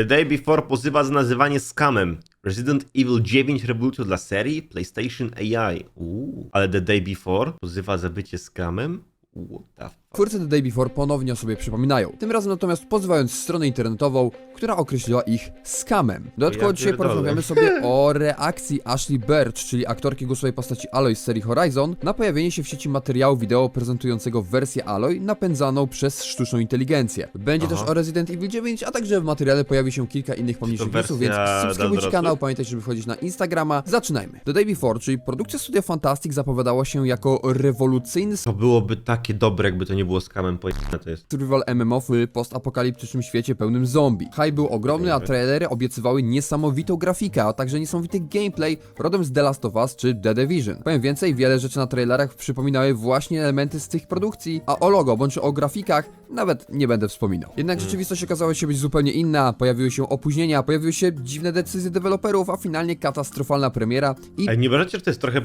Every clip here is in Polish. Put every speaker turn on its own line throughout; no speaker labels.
The Day Before pozywa za nazywanie scamem. Resident Evil 9 rebootu dla serii PlayStation AI. Uuu. Ale The Day Before pozywa za bycie scamem? What the?
Twórcy The Day Before ponownie o sobie przypominają. Tym razem natomiast pozywając stronę internetową, która określiła ich scamem. Dodatkowo
Ja
dzisiaj
pierdolę.
porozmawiamy sobie o reakcji Ashley Birch, czyli aktorki głosowej postaci Aloy z serii Horizon, na pojawienie się w sieci materiału wideo prezentującego wersję Aloy napędzaną przez sztuczną inteligencję. Będzie
Aha.
też o Resident Evil 9, a także w materiale pojawi się kilka innych pomniejszych
wersja
newsów, więc
dla
subskrybujcie
dorosłych?
kanał, pamiętajcie, żeby wchodzić na Instagrama. Zaczynajmy. The Day Before, czyli produkcja Studia Fantastic zapowiadała się jako rewolucyjny
To byłoby takie dobre, jakby to nie było scamem, pojebane to jest.
survival MMO w postapokaliptycznym świecie pełnym zombie. Hype był ogromny, a trailery obiecywały niesamowitą grafikę, a także niesamowity gameplay rodem z The Last of Us czy The Division. Powiem więcej, wiele rzeczy na trailerach przypominały właśnie elementy z tych produkcji, a o logo bądź o grafikach nawet nie będę wspominał. Jednak
Hmm.
rzeczywistość okazała się być zupełnie inna, pojawiły się opóźnienia, pojawiły się dziwne decyzje deweloperów, a finalnie katastrofalna premiera i
Ale nie uważacie, że to jest trochę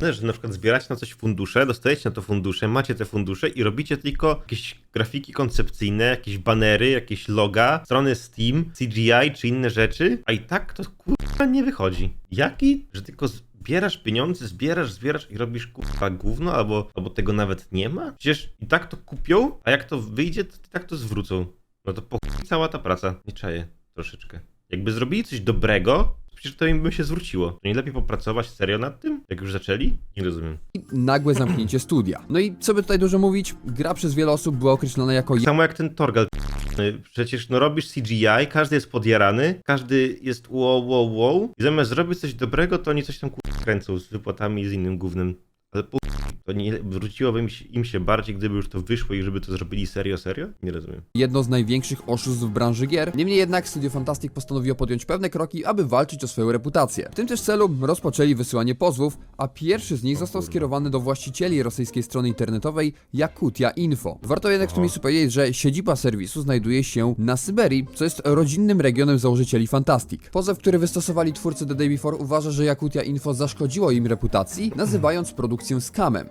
że na przykład zbieracie na coś fundusze, dostajecie na to fundusze, macie te fundusze i robicie tylko jakieś grafiki koncepcyjne, jakieś banery, jakieś loga, strony Steam, CGI czy inne rzeczy, a i tak to kurwa nie wychodzi. Jaki? Że tylko zbierasz pieniądze, zbierasz, zbierasz i robisz kurwa gówno, albo, albo tego nawet nie ma? Przecież i tak to kupią, a jak to wyjdzie, to i tak to zwrócą. No to po cała ta praca. Nie czaję troszeczkę. Jakby zrobili coś dobrego, to przecież to im by się zwróciło. To nie lepiej popracować serio nad tym, jak już zaczęli? Nie rozumiem.
nagłe zamknięcie studia. No i co by tutaj dużo mówić, gra przez wiele osób była określona jako
Tak samo jak ten Torgal. Przecież no robisz CGI, każdy jest podjarany, każdy jest wow, wow, wow i zamiast zrobić coś dobrego, to oni coś tam kręcą z wypłatami i z innym głównym. Ale po to nie wróciłoby im się, im się bardziej, gdyby już to wyszło i żeby to zrobili serio, serio? Nie rozumiem.
jedno z największych oszustw w branży gier. Niemniej jednak Studio Fantastic postanowiło podjąć pewne kroki, aby walczyć o swoją reputację. W tym też celu rozpoczęli wysyłanie pozwów, a pierwszy z nich został skierowany do właścicieli rosyjskiej strony internetowej Yakutia Info. Warto jednak w tym miejscu powiedzieć, że siedziba serwisu znajduje się na Syberii, co jest rodzinnym regionem założycieli Fantastic. Pozew, który wystosowali twórcy The Day Before uważa, że Yakutia Info zaszkodziło im reputacji, nazywając produkcję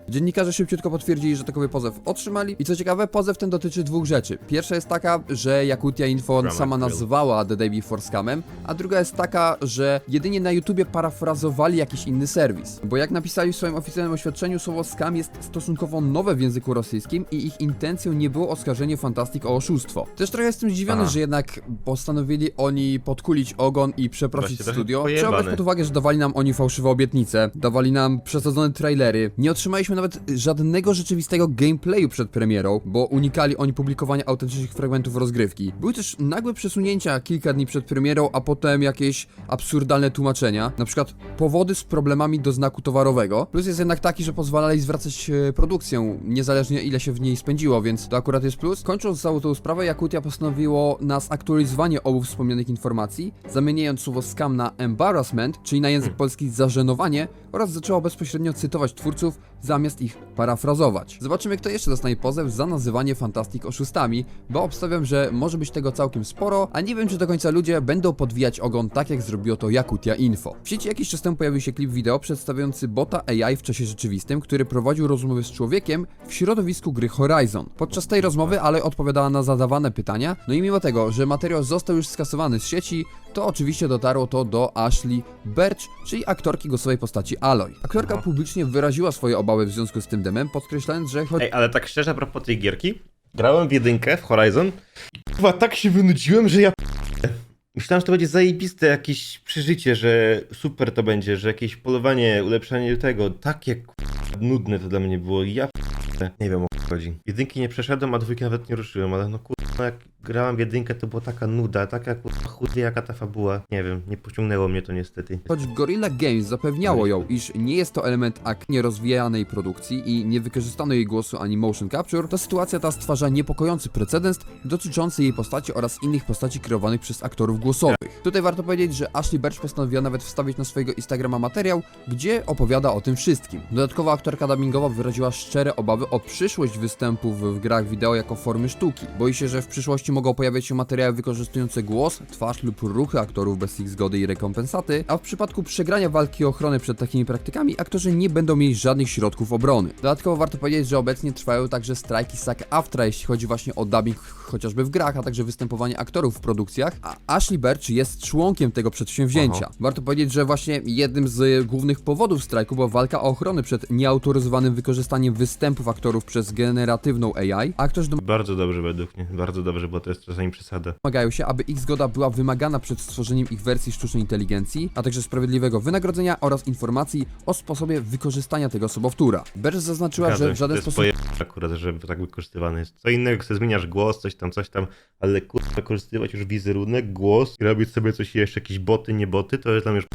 Dziennikarze szybciutko potwierdzili, że takowy pozew otrzymali i co ciekawe, pozew ten dotyczy dwóch rzeczy. Pierwsza jest taka, że Yakutia Info sama nazwała The Day Before scamem, a druga jest taka, że jedynie na YouTubie parafrazowali jakiś inny serwis. Bo jak napisali w swoim oficjalnym oświadczeniu, słowo scam jest stosunkowo nowe w języku rosyjskim i ich intencją nie było oskarżenie Fantastic o oszustwo. Też trochę jestem zdziwiony,
Aha.
że jednak postanowili oni podkulić ogon i przeprosić
Właśnie
studio. Trzeba brać pod uwagę, że dawali nam oni fałszywe obietnice, dawali nam przesadzone trailery. Nie otrzymaliśmy nawet żadnego rzeczywistego gameplayu przed premierą, bo unikali oni publikowania autentycznych fragmentów rozgrywki. Były też nagłe przesunięcia kilka dni przed premierą, a potem jakieś absurdalne tłumaczenia, na przykład powody z problemami do znaku towarowego. Plus jest jednak taki, że pozwalali zwracać e, produkcję, niezależnie ile się w niej spędziło, więc to akurat jest plus. Kończąc całą tą sprawę, Yakutia postanowiło na zaktualizowanie obu wspomnianych informacji, zamieniając słowo scam na embarrassment, czyli na język polski zażenowanie, oraz zaczęło bezpośrednio cytować twórców, zamiast ich parafrazować. Zobaczymy, kto jeszcze dostanie pozew za nazywanie Fantastic oszustami, bo obstawiam, że może być tego całkiem sporo, a nie wiem, czy do końca ludzie będą podwijać ogon tak, jak zrobiło to Yakutia Info. W sieci jakiś czas temu pojawił się klip wideo przedstawiający bota AI w czasie rzeczywistym, który prowadził rozmowy z człowiekiem w środowisku gry Horizon. Podczas tej rozmowy ale odpowiadała na zadawane pytania, no i mimo tego, że materiał został już skasowany z sieci, to oczywiście dotarło to do Ashley Birch, czyli aktorki głosowej postaci Aloy. Aktorka
Aha.
publicznie wyraziła swoje obawy w związku z tym demem, podkreślając, że choć
Ej, ale tak szczerze a propos tej gierki, grałem w jedynkę w Horizon i kurwa tak się wynudziłem, że ja p- Myślałem, że to będzie zajebiste jakieś przeżycie, że super to będzie, że jakieś polowanie, ulepszanie tego, takie nudne to dla mnie było. Ja p- nie wiem o chodzi. Jedynki nie przeszedłem, a dwójki nawet nie ruszyłem, ale no kurwa jak grałem w jedynkę to była taka nuda, taka kurwa chudy jaka ta fabuła. Nie wiem, nie pociągnęło mnie to niestety.
Choć Gorilla Games zapewniało ją, iż nie jest to element aktywnie rozwijanej produkcji i nie wykorzystano jej głosu ani motion capture, to sytuacja ta stwarza niepokojący precedens dotyczący jej postaci oraz innych postaci kreowanych przez aktorów głosowych. Tutaj warto powiedzieć, że Ashley Birch postanowiła nawet wstawić na swojego Instagrama materiał, gdzie opowiada o tym wszystkim. Dodatkowo aktorka dubbingowa wyraziła szczere obawy o przyszłość występów w grach wideo jako formy sztuki. Boi się, że w przyszłości mogą pojawiać się materiały wykorzystujące głos, twarz lub ruchy aktorów bez ich zgody i rekompensaty, a w przypadku przegrania walki o ochronę przed takimi praktykami aktorzy nie będą mieli żadnych środków obrony. Dodatkowo warto powiedzieć, że obecnie trwają także strajki SAG AFTRA, jeśli chodzi właśnie o dubbing chociażby w grach, a także występowanie aktorów w produkcjach, a Ashley Birch jest członkiem tego przedsięwzięcia.
Aha.
Warto powiedzieć, że właśnie jednym z głównych powodów strajku była walka o ochronę przed nieautoryzowanym wykorzystaniem występów aktorów przez generatywną AI, a aktorzy
Bardzo dobrze według mnie, bardzo dobrze, bo to jest czasami przesada.
domagają się, aby ich zgoda była wymagana przed stworzeniem ich wersji sztucznej inteligencji, a także sprawiedliwego wynagrodzenia oraz informacji o sposobie wykorzystania tego sobowtóra. Birch zaznaczyła,
Zgadzam
że w żaden
to jest
sposób
poje- akurat, żeby tak wykorzystywany jest. Co innego, chcę zmieniasz głos, coś tam, coś tam, ale kurwa, wykorzystywać już wizerunek, głos i robić sobie coś jeszcze, jakieś boty, nie boty, to jest mnie już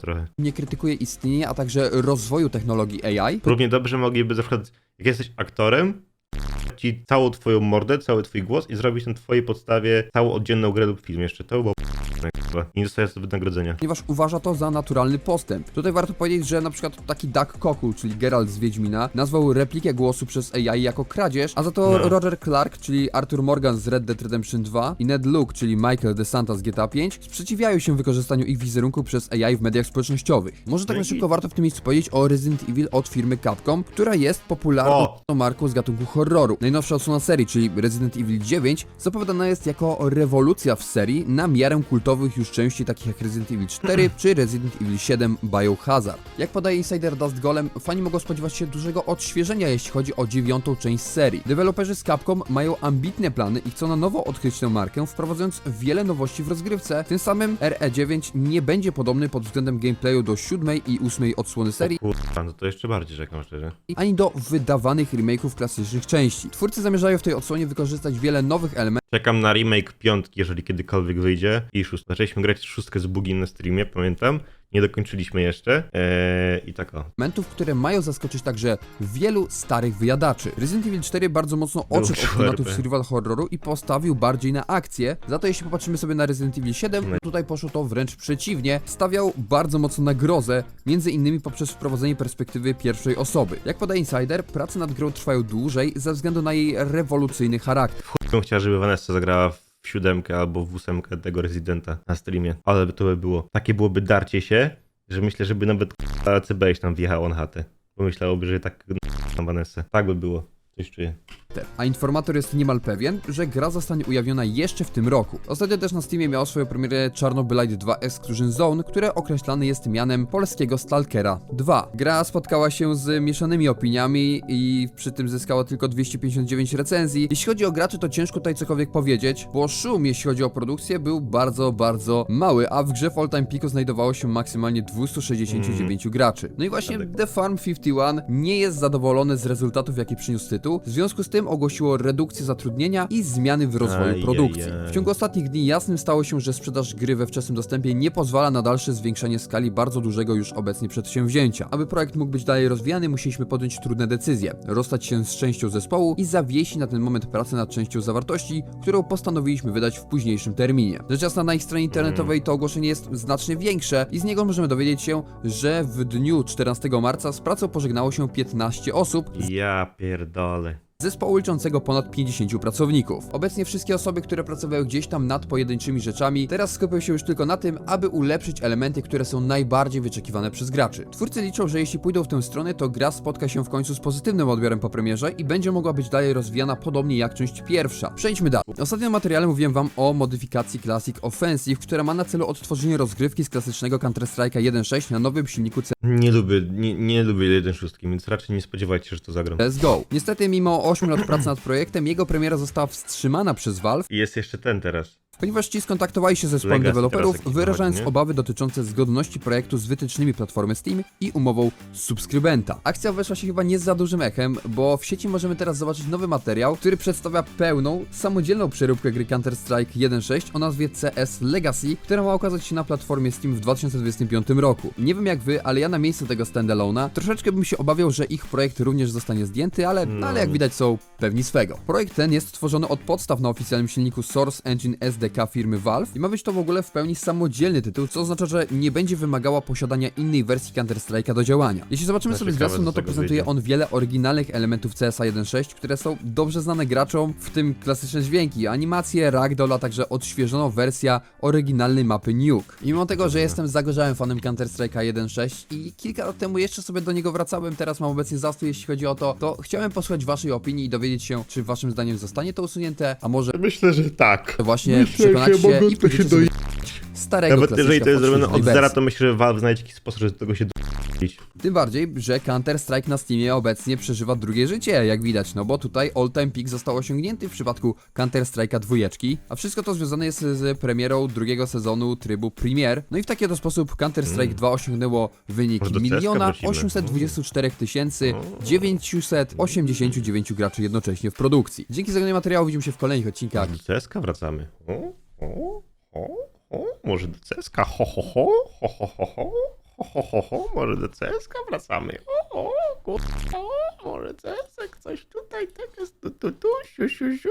trochę.
nie krytykuje istnienia, a także rozwoju technologii AI,
Równie dobrze mogliby na przykład, jak jesteś aktorem, ci całą twoją mordę, cały twój głos i zrobić na twojej podstawie całą oddzielną grę lub film jeszcze. To by było I nie dostajesz wynagrodzenia.
ponieważ uważa to za naturalny postęp. Tutaj warto powiedzieć, że na przykład taki Doug Cockle, czyli Geralt z Wiedźmina, nazwał replikę głosu przez AI jako kradzież, a za to
No.
Roger Clark, czyli Arthur Morgan z Red Dead Redemption 2 i Ned Luke, czyli Michael DeSanta z GTA 5, sprzeciwiają się wykorzystaniu ich wizerunku przez AI w mediach społecznościowych. Może tak
No
na
i-
szybko warto w tym miejscu powiedzieć o Resident Evil od firmy Capcom, która jest popularną
O!
marką z gatunku horroru. Najnowsza odsłona serii, czyli Resident Evil 9, zapowiadana jest jako rewolucja w serii na miarę kultowych już części takich jak Resident Evil 4 czy Resident Evil 7 Biohazard. Jak podaje insider Dust Golem, fani mogą spodziewać się dużego odświeżenia jeśli chodzi o dziewiątą część serii. Deweloperzy z Capcom mają ambitne plany i chcą na nowo odkryć tę markę, wprowadzając wiele nowości w rozgrywce. Tym samym RE9 nie będzie podobny pod względem gameplayu do siódmej i ósmej odsłony serii,
Kurwa, no to jeszcze bardziej czekam szczerze.
ani do wydawanych remake'ów klasycznych części. Twórcy zamierzają w tej odsłonie wykorzystać wiele nowych elementów,
Czekam na remake piątki, jeżeli kiedykolwiek wyjdzie. I szóstkę. Zaczęliśmy grać w szóstkę z bugiem na streamie, pamiętam. Nie dokończyliśmy jeszcze. Eee, I tak o.
które mają zaskoczyć także wielu starych wyjadaczy. Resident Evil 4 bardzo mocno odszedł od klimatów survival horroru i postawił bardziej na akcję. Za to jeśli popatrzymy sobie na Resident Evil 7,
No.
tutaj poszło to wręcz przeciwnie. Stawiał bardzo mocno na grozę, między innymi poprzez wprowadzenie perspektywy pierwszej osoby. Jak podaje Insider, prace nad grą trwają dłużej ze względu na jej rewolucyjny charakter.
Bym chciał, żeby Vanessa zagrała w siódemkę albo w ósemkę tego Residenta na streamie. Ale by to by było. Takie byłoby darcie się, że myślę, żeby nawet CBś tam wjechało na chatę. Pomyślałoby, że tak na Vanessa. Tak by było. Coś czuję.
A informator jest niemal pewien, że gra zostanie ujawniona jeszcze w tym roku. Ostatnio też na Steamie miało swoją premierę Chernobylite 2 Exclusion Zone, które określane jest mianem polskiego Stalkera 2. Gra spotkała się z mieszanymi opiniami i przy tym zyskała tylko 259 recenzji. Jeśli chodzi o graczy, to ciężko tutaj cokolwiek powiedzieć, bo szum, jeśli chodzi o produkcję, był bardzo, bardzo mały, a w grze w All Time Peaku znajdowało się maksymalnie 269 graczy. No i właśnie The Farm 51 nie jest zadowolony z rezultatów, jakie przyniósł tytuł, w związku z tym ogłosiło redukcję zatrudnienia i zmiany w rozwoju produkcji. W ciągu ostatnich dni jasnym stało się, że sprzedaż gry we wczesnym dostępie nie pozwala na dalsze zwiększanie skali bardzo dużego już obecnie przedsięwzięcia. Aby projekt mógł być dalej rozwijany, musieliśmy podjąć trudne decyzje, rozstać się z częścią zespołu i zawiesić na ten moment pracę nad częścią zawartości, którą postanowiliśmy wydać w późniejszym terminie. Rzecz jasna na ich stronie internetowej to ogłoszenie jest znacznie większe i z niego możemy dowiedzieć się, że w dniu 14 marca z pracą pożegnało się 15 osób,
Ja pierdolę.
Zespołu liczącego ponad 50 pracowników. Obecnie wszystkie osoby, które pracowały gdzieś tam nad pojedynczymi rzeczami, teraz skupią się już tylko na tym, aby ulepszyć elementy, które są najbardziej wyczekiwane przez graczy. Twórcy liczą, że jeśli pójdą w tę stronę, to gra spotka się w końcu z pozytywnym odbiorem po premierze i będzie mogła być dalej rozwijana podobnie jak część pierwsza. Przejdźmy dalej. W ostatnim materiale mówiłem wam o modyfikacji Classic Offensive, która ma na celu odtworzenie rozgrywki z klasycznego Counter-Strike'a 1.6 na nowym silniku
Nie lubię, nie, nie lubię 1.6, więc raczej nie spodziewajcie się, że to zagram.
Let's go. Niestety, mimo 8 lat pracy nad projektem, jego premiera została wstrzymana przez Valve,
I jest jeszcze ten teraz.
Ponieważ ci skontaktowali się z zespołem
Legacy
deweloperów,
teraz jakiś
wyrażając
dochodzi, nie?
obawy dotyczące zgodności projektu z wytycznymi platformy Steam i umową subskrybenta. Akcja weszła się chyba nie za dużym echem, bo w sieci możemy teraz zobaczyć nowy materiał, który przedstawia pełną, samodzielną przeróbkę gry Counter-Strike 1.6 o nazwie CS Legacy, która ma okazać się na platformie Steam w 2025 roku. Nie wiem jak wy, ale ja na miejscu tego standalone'a troszeczkę bym się obawiał, że ich projekt również zostanie zdjęty, ale, no. ale jak widać są pewni swego. Projekt ten jest tworzony od podstaw na oficjalnym silniku Source Engine SD SDK firmy Valve i ma być to w ogóle w pełni samodzielny tytuł, co oznacza, że nie będzie wymagała posiadania innej wersji Counter-Strike'a do działania. Jeśli zobaczymy sobie zwiastun, no to prezentuje
wyjdzie.
on wiele oryginalnych elementów CSA 1.6, które są dobrze znane graczom, w tym klasyczne dźwięki, animacje, ragdoll, a także odświeżona wersja oryginalnej mapy Nuke. I mimo tego, że jestem zagorzałym fanem Counter-Strike'a 1.6 i kilka lat temu jeszcze sobie do niego wracałem, teraz mam obecnie zastój jeśli chodzi o to, to chciałem posłuchać waszej opinii i dowiedzieć się, czy waszym zdaniem zostanie to usunięte, a może
Myślę, że tak.
właśnie
Przepraszam,
się,
mogą to się dojść
starego
Nawet jeżeli to jest zrobione od zera, to myślę, że Valve znajdzie jakiś sposób, żeby do tego się doić.
Tym bardziej, że Counter-Strike na Steamie obecnie przeżywa drugie życie, jak widać, no bo tutaj all-time peak został osiągnięty w przypadku Counter-Strike'a dwójeczki, a wszystko to związane jest z premierą drugiego sezonu trybu Premier. No i w taki oto sposób Counter-Strike 2 osiągnęło wynik
Mm. Może do CS:GA
1
wrócimy.
824 989 graczy jednocześnie w produkcji. Dzięki za oglądanie materiału, widzimy się w kolejnych odcinkach.
Do CSK wracamy. O, o, może do CSK, ho, ho, ho, ho, ho, ho, ho, ho, ho, ho, ho, może do CSK wracamy. O, o, kurwa, o, może CSK, coś tutaj, tak jest, tu, tu, tu, siu, siu, siu.